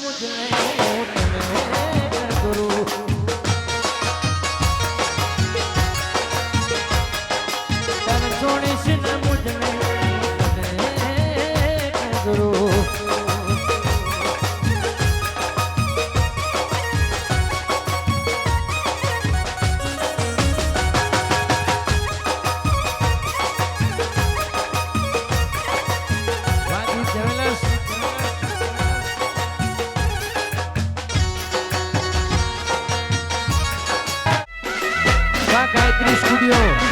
every day. Gayatri studio